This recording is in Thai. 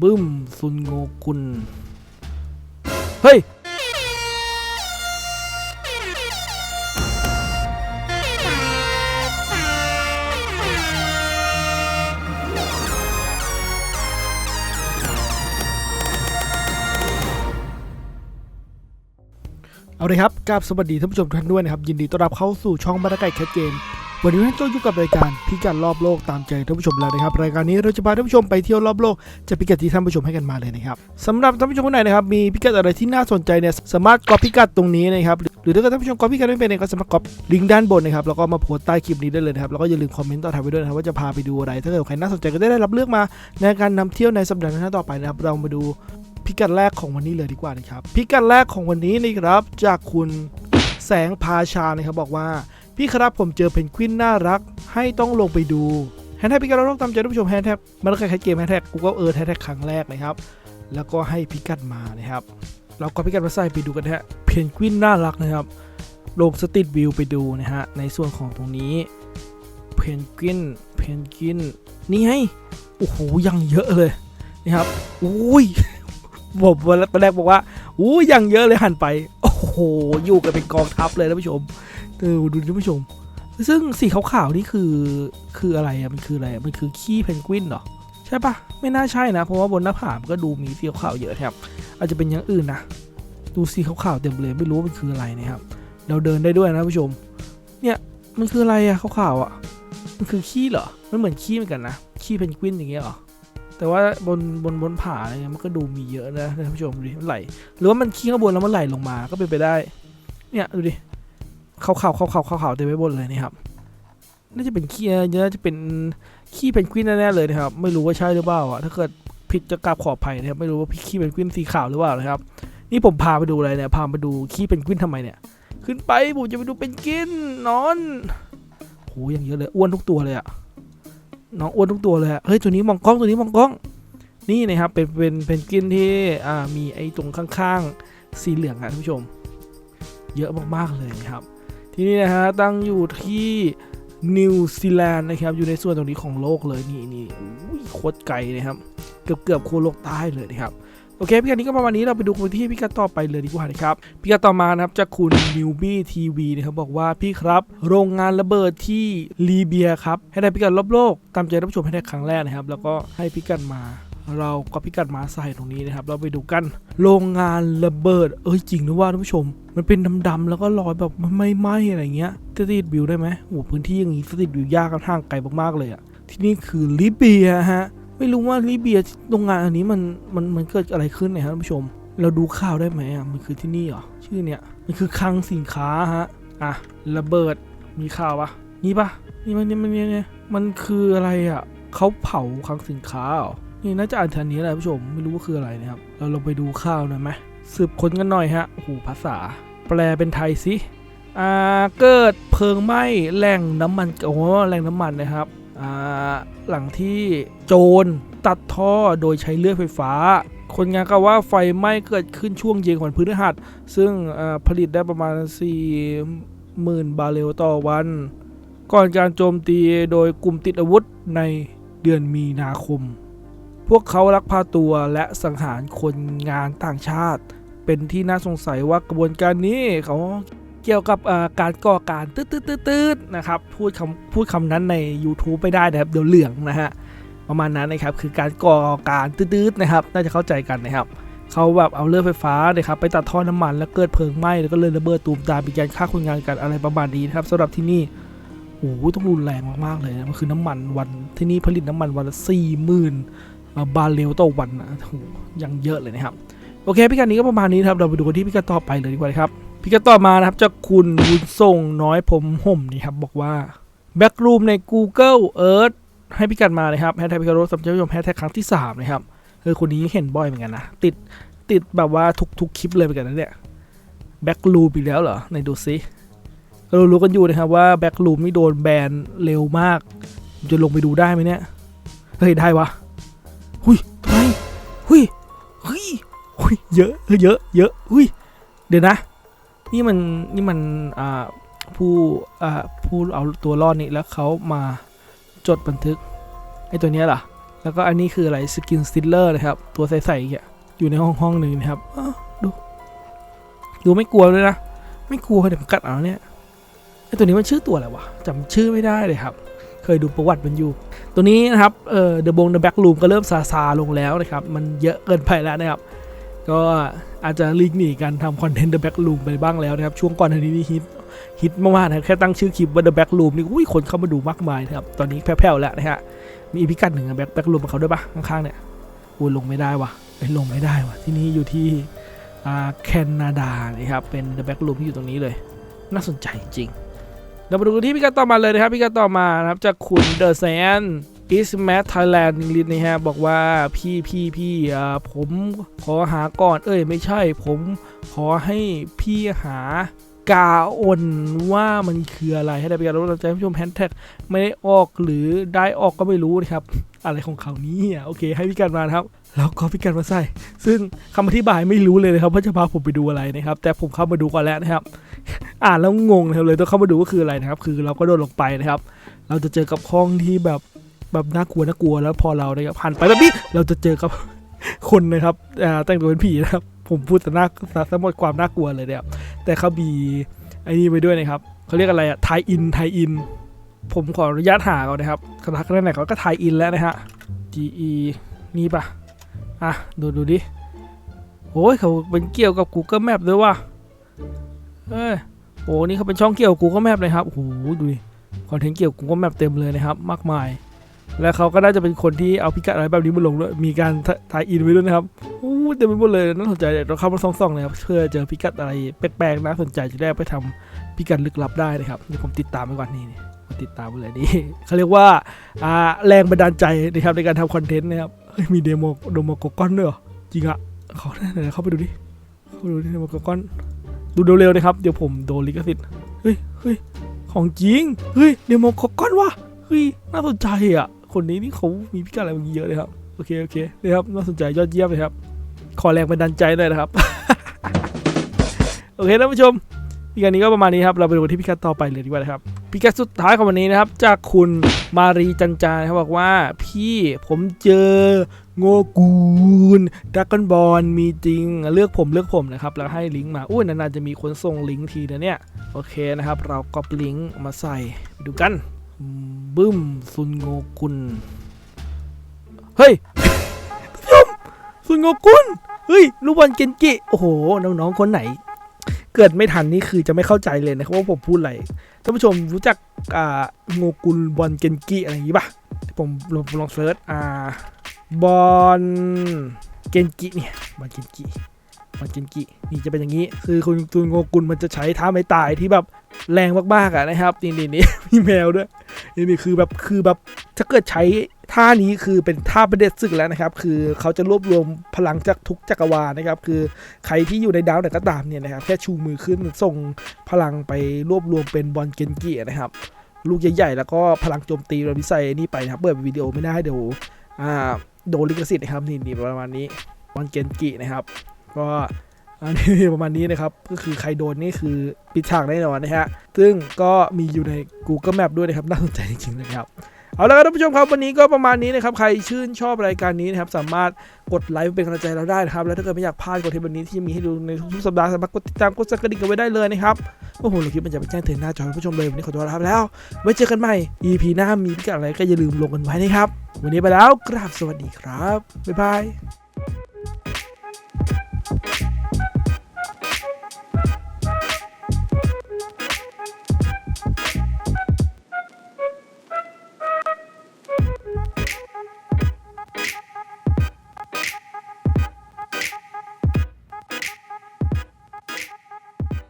บึ้มซุนโงกุลเฮ้ยเอาเลยครับกราบสวัสดีท่านผู้ชมทุกท่านด้วยนะครับ ยินดีต้อนรับเข้าสู่ช่องบรรยากาศแคทเกม วันนี้ท่านโจอยู่กับรายการพิกัดรอบโลกตามใจท่านผู้ชมแล้วนะครับรายการนี้เราจะพาท่านผู้ชมไปเที่ยวรอบโลกจะพิกัดที่ท่านผู้ชมให้กันมาเลยนะครับสำหรับท่านผู้ชมคนไหนนะครับมีพิกัดอะไรที่น่าสนใจเนี่ยสามารถก๊อพิกัดตรงนี้นะครับหรือถ้าเกิดท่านผู้ชมก๊อพิกัดไม่เป็นเนี่ยก็สามารถก๊อลิงก์ด้านบนนะครับแล้วก็มาโพสต์ใต้คลิปนี้ได้เลยนะครับแล้วก็อย่าลืมคอมเมนต์ต่อท้ายไปด้วยนะครับว่าจะพาไปดูอะไร ถ้าเกิดใครน่าสนใจก็ได้รับเลือกมาในการนำเที่ยวในสัปดาห์หน้าต่อไปนะครับเรามาดูพิกัดแรกของวันนี้เลยดีกว่านะครับพิกัดแรกของวันนี้นะครับจากคุณแสงพาชานะครับบอกว่า พี่ครับผมเจอเพนกวินน่ารัก ให้ต้องลงไปดูแฮชแท็กพิกัดโลกตามใจท่านผู้ชมแฮชแท็กมันก็แคล้ายๆเกมแฮชแท็กกูก็เออแฮชแท็กครั้งแรกนะครับ แล้วก็ให้พิกัดมานะครับเราก็พิกัดมาใส่ไปดูกันนะฮะเพนกวินน่ารักนะครับลงสตรีทวิวไปดูนะฮะในส่วนของตรงนี้เพนกวินเพนกวินนี่ไงโอ้โหยังเยอะเลยนะครับอุ้ยผมวันแรกบอกว่าอู้ยังเยอะเลยหันไป โอ้โห อยู่กันเป็นกองทัพเลยท่านผู้ชม เออดูท่านผู้ชม ซึ่งสีขาวๆนี่คือคืออะไรอะมันคืออะไรอะมันคือขี้เพนกวินเหรอใช่ปะไม่น่าใช่นะ เพราะว่าบนหน้าผามก็ดูมีสีขาวๆเยอะครับ อาจจะเป็นอย่างอื่นนะดูสีขาวๆเต็มเลยไม่รู้มันคืออะไรนะครับ เราเดินได้ด้วยนะท่านผู้ชม เนี่ยมันคืออะไรอะขาวๆอะมันคือขี้เหรอมันเหมือนขี้เหมือนกันนะขี้เพนกวินอย่างเงี้ยเหรอแต่ว่าบนบนบนผาอะไรเงี้ยมันก็ดูมีเยอะนะท่านผู้ชมดูดิมันไหลหรือว่ามันขี้ข้างบนแล้วมันไหลลงมาก็เป็นไปได้ เนี่ยดูดิ ขาวขาวขาวขาวขาวขาวเต็มไปหมดเลยนี่ครับน่าจะเป็นขี้น่าจะเป็นขี้เป็นกวินแน่ๆเลยนะครับ ไม่รู้ว่าใช่หรือเปล่าอะถ้าเกิดผิดจะกราบขออภัยนะครับ ไม่รู้ว่าขี้เป็นกวินสีขาวหรือเปล่านะครับ นี่ผมพาไปดูอะไรเนี่ยพาไปดูขี้เป็นกวินทำไมเนี่ย ขึ้นไปผมจะไปดูเป็นกินนอนโหยังเยอะเลยอ้วนทุกตัวเลยอะน้องอ้วนทุกตัวเลยเฮ้ยตัวนี้มองกล้องตัวนี้มองกล้อง นี่นะครับเป็นเป็นเป็นกินที่อ่ามีไอ้ตรงข้างๆ สีเหลืองอะท่านผู้ชม เยอะมากๆเลยครับ ที่นี่นะฮะตั้งอยู่ที่นิวซีแลนด์นะครับอยู่ในส่วนตรงนี้ของโลกเลยนี่นี่โคตรไกลนะครับ เกือบเกือบโคโลกใต้เลยนะครับโอเคพี่กัดนี้ก็ประมาณนี้เราไปดูคนที่พี่กัดต่อไปเลยดีกว่านะครับพี่กัดต่อมานะครับจากคุณนิวบี้ทีวีนะครับบอกว่าพี่ครับ โรงงานระเบิดที่ลีเบียครับให้ได้พิกัดรอบโลกตามใจท่านผู้ชมให้ได้ครั้งแรกนะครับ แล้วก็ให้พิกัดมา เราก็พิกัดมาใส่ตรงนี้นะครับ เราไปดูกัน โรงงานระเบิด เอ้ยจริงนะว่าท่านผู้ชม มันเป็นดำๆแล้วก็ลอยแบบไม่ไหม้อะไรเงี้ยสตรีทวิวได้ไหมโอ้โหพื้นที่อย่างงี้สตรีทวิวยากกันทางไกลมากๆเลยอะที่นี่คือลิเบียฮะไม่รู้ว่าลิเบียโรงงานอันนี้มันมันมันเกิดอะไรขึ้นเนี่ยครับท่านผู้ชม เราดูข่าวได้ไหมอะมันคือที่นี่เหรอชื่อเนี่ยมันคือคลังสินค้าฮะอะระเบิดมีข่าวปะนี่ปะนี่มันนี่มันนี่เนี่ยมันคืออะไรอะเขาเผาคลังสินค้าเหรอ นี่น่าจะอ่านทันนี้แหละผู้ชมไม่รู้ว่าคืออะไรนะครับ เราลองไปดูข่าวหน่อยไหมสืบค้นกันหน่อยฮะโอ้โหภาษา แปลเป็นไทยสิอ่าเกิดเพลิงไหม้แหล่งน้ำมันโอ้แหล่งน้ำมันนะครับอ่าหลังที่โจรตัดท่อโดยใช้เลือดไฟฟ้า คนงานก็ว่าไฟไหม้เกิดขึ้นช่วงเย็นของวันพฤหัส ซึ่งผลิตได้ประมาณ 40,000 บาร์เรลต่อวัน ก่อนการโจมตีโดยกลุ่มติดอาวุธในเดือนมีนาคม พวกเขาลักพาตัวและสังหารคนงานต่างชาติ เป็นที่น่าสงสัยว่ากระบวนการนี้เขาเกี่ยวกับการก่อการตืดตืดนะครับพูดคำพูดคำนั้นใน YouTube ไม่ได้นะครับเดี๋ยวเหลืองนะฮะประมาณนั้นนะครับคือการก่อการตืดตืดนะครับ น่าจะเข้าใจกันนะครับเขาแบบเอาเลือดไฟฟ้านะครับไปตัดท่อน้ำมันแล้วเกิดเพลิงไหม้แล้วก็เลยระเบิดตูมตามมีการฆ่าคนงานกันอะไรประมาณนี้นะครับสำหรับที่นี่โอ้โหต้องรุนแรงมากๆเลยนะมันคือน้ำมันวันที่นี่ผลิตน้ำมันวันละสี่หมื่น บาเรลต่อวันนะโหยังเยอะเลยนะครับ โอเคพิกัดนี้ก็ประมาณนี้ครับเราไปดูที่พิกัดต่อไปเลยดีกว่าครับพี่ก็ต่อมานะครับจากคุณบุญส่งน้อยผมห่มนี่ครับบอกว่าแบ็กรูมใน Google Earth ให้พิกัดมาเลยครับแฮชแท็กพิกัดรถสำหรับผู้ชมแฮชแท็กครั้งที่3นะครับเออคนนี้เห็นบ่อยเหมือนกันนะติดติดแบบว่าทุกทุกคลิปเลยเหมือนกันนะเนี่ยแบ็กรูมอีกแล้วเหรอไหนดูซิเรารู้กันอยู่นะครับว่าแบ็กรูมนี่โดนแบนเร็วมากจะลงไปดูได้ไหมเนี่ยเฮ้ยได้วะ หุยทำไมหุยเฮ้ยหุยเยอะเยอะเยอะหุยเดี๋ยวนะ นี่มันนี่มันอ่าผู้อ่าผู้เอาตัวรอดนี่แล้วเขามาจดบันทึกไอ้ตัวเนี้ยเหรอแล้วก็อันนี้คืออะไรสกินสติลเลอร์นะครับ ตัวใสๆอีกอะอยู่ในห้องห้องหนึ่งนะครับดูดูไม่กลัวเลยนะ ไม่กลัวเดี๋ยวมันกัดเอาเนี่ยไอตัวนี้มันชื่อตัวอะไรวะจำชื่อไม่ได้เลยครับ เคยดูประวัติมันอยู่ ตัวนี้นะครับเอ่อเดอะบงเดอะแบ็กลูมก็เริ่มซาซาลงแล้วนะครับ มันเยอะเกินไปแล้วนะครับ ก็อาจจะลีกหนีการทำคอนเทนต์เดอะแบ็กลูมไปบ้างแล้วนะครับ ช่วงก่อนอันนี้นี่ฮิตฮิตมากๆนะแค่ตั้งชื่อคลิปว่าเดอะแบ็กลูมนี่อุ้ยคนเข้ามาดูมากมายนะครับ ตอนนี้แผ่วๆแล้วนะฮะ มีอีพิกัดหนึ่งแบ็คแบ็กลูมกับเขาด้วยปะข้างๆเนี่ยอุ้ยลงไม่ได้วะไปลงไม่ได้วะที่นี่อยู่ที่แคนาดานะครับ เป็นเดอะแบ็กลูมที่อยู่ตรงนี้เลย น่าสนใจจริง ๆเรามาดูที่พิกัดต่อมาเลยนะครับพิกัดต่อมานะครับจากคุณเดอะแซน East Mat Thailand ลินนะฮะบอกว่าพี่พี่พี่อ่าผมขอหาก่อน เอ้ยไม่ใช่ ผมขอให้พี่หากาอนว่ามันคืออะไรให้ได้ไปการรู้ใจผู้ชมแฮชแท็กไม่ได้ออกหรือได้ออกก็ไม่รู้นะครับ อะไรของเขานี้โอเค ให้พี่กันมานะครับ แล้วก็พี่กันมาใส่ ซึ่งคำอธิบายไม่รู้เลยนะครับว่าจะพาผมไปดูอะไรนะครับ แต่ผมเข้ามาดูก่อนแล้วนะครับ อ่านแล้วงงนะครับเลยต้องเข้ามาดูว่าคืออะไรนะครับ คือเราก็โดนลงไปนะครับ เราจะเจอกับห้องที่แบบแบบน่ากลัวน่ากลัวแล้วพอเรานะครับผ่านไปแบบนี้เราจะเจอกับคนนะครับแต่งตัวเป็นผีนะครับ ผมพูดแต่น่าสมหมดความน่ากลัวเลยเนี่ยแต่เขามีไอ้นี่ไปด้วยนะครับเขาเรียกอะไรอะไทยอินไทยอิน ผมขออนุญาตหาก่อนนะครับคณะคะแนนไหนเขาก็ไทยอินแล้วนะฮะ GE นี่ปะอะดูดูดิโอ้ยเขาเป็นเกี่ยวกับ Google Map ด้วยว่ะ เอ้ยโอ้นี่เขาเป็นช่องเกี่ยวกับ Google Map เลยครับโอ้โหดูดิคอนเทนต์เกี่ยวกับ Google Map เต็มเลยนะครับ มากมาย และเขาก็น่าจะเป็นคนที่เอาพิกัดอะไรแบบนี้มาลงด้วยมีการถ่ายอินไว้ด้วยนะครับโอ้เต็มไปหมดเลยน่าสนใจเดี๋ยวเราเข้ามาส่องๆเลยครับเพื่อเจอพิกัดอะไรแปลกๆน่าสนใจจะได้ไปทำพิกัดลึกลับได้นะครับเดี๋ยวผมติดตามไปก่อนนี่นี่ผมติดตามไปเลยนี่เขาเรียกว่าอ่าแรงบันดาลใจนะครับในการทำคอนเทนต์นะครับเฮ้ยมีเดโมโดโมโกก้อนด้วยหรอจริงอะเขาเข้าไปดูดิเข้าไปดูดิเดโมโกก้อน ดูเร็วๆนะครับ เดี๋ยวผมโดนลิขสิทธิ์เฮ้ยเฮ้ยของจริง เฮ้ยเดโมโกกอนวะเฮ้ยน่าสนใจอะ คนนี้นี่เขามีพิกัดอะไรบางอย่างเยอะเลยครับ โอเคโอเคนี่ครับน่าสนใจยอดเยี่ยมเลยครับ ขอแรงบันดาลใจหน่อยนะครับ โอเคท่านผู้ชมพิกัดนี้ก็ประมาณนี้ครับ เราไปดูที่พิกัดต่อไปเลยดีกว่านะครับพิกัดสุดท้ายของวันนี้นะครับ จากคุณมารีจันจานะครับบอกว่า พี่ผมเจอ โงกูนดักกอนบอลมีจริง เลือกผมเลือกผมนะครับ แล้วให้ลิงก์มาอุ้ยนานๆจะมีคนส่งลิงก์ทีนะเนี่ย โอเคนะครับ เราก็ลิงก์มาใส่ไปดูกัน บึ้มซุนโงกุลเฮ้ยผู้ชมซุนโงกุลเฮ้ยลูกบอลเกนจิโอ้โห น้องๆคนไหน เกิดไม่ทันนี่คือจะไม่เข้าใจเลยนะครับว่าผมพูดอะไรท่านผู้ชมรู้จักอ่าโงกุลบอลเกนจิอะไรอย่างนี้ปะผมลองลองเซิร์ชอ่า บอลเกนจิเนี่ยบอลเกนจิบอลเกนจินี่จะเป็นอย่างนี้ คือคุณซุนโงกุลมันจะใช้ท่าไม้ตายที่แบบแรงมากๆอะนะครับนี่นี่นี่มีแมวด้วยนี่นี่คือแบบคือแบบถ้าเกิดใช้ท่านี้คือเป็นท่าประเด็จศึกแล้วนะครับ คือเขาจะรวบรวมพลังจากทุกจักรวาลนะครับ คือใครที่อยู่ในดาวไหนก็ตามเนี่ยนะครับ แค่ชูมือขึ้นส่งพลังไปรวบรวมเป็นบอลเกนกินะครับ ลูกใหญ่ๆแล้วก็พลังโจมตีเราพิสัยนี่ไปนะครับเปิดวิดีโอไม่ได้เดี๋ยวอ่า โดนลิขสิทธิ์นะครับนี่นี่ประมาณนี้บอลเกนกินะครับ ก็อันนี้ประมาณนี้นะครับ ก็คือใครโดนนี่คือปิดฉากแน่นอนนะฮะ ซึ่งก็มีอยู่ใน Google Map ด้วยนะครับ น่าสนใจจริงๆนะครับ เอาละครับท่านผู้ชมครับวันนี้ก็ประมาณนี้นะครับใครชื่นชอบรายการนี้นะครับสามารถกดไลค์เป็นกำลังใจเราได้นะครับ แล้วถ้าเกิดไม่อยากพลาดกดเทปแบบนี้ที่มีให้ดูในทุกๆสัปดาห์สามารถกดติดตามกดสั่นกระดิ่งกันไว้ได้เลยนะครับโอ้โหเราคลิปมันจะไปแจ้งเตือนหน้าจอท่านผู้ชมเลยวันนี้ขอตัวลาไปแล้ว ไว้เจอกันใหม่ EP หน้ามีพิกัดอะไรก็อย่าลืมลงกันไว้นะครับ วันนี้ไปแล้วกราบสวัสดีครับบ๊ายบาย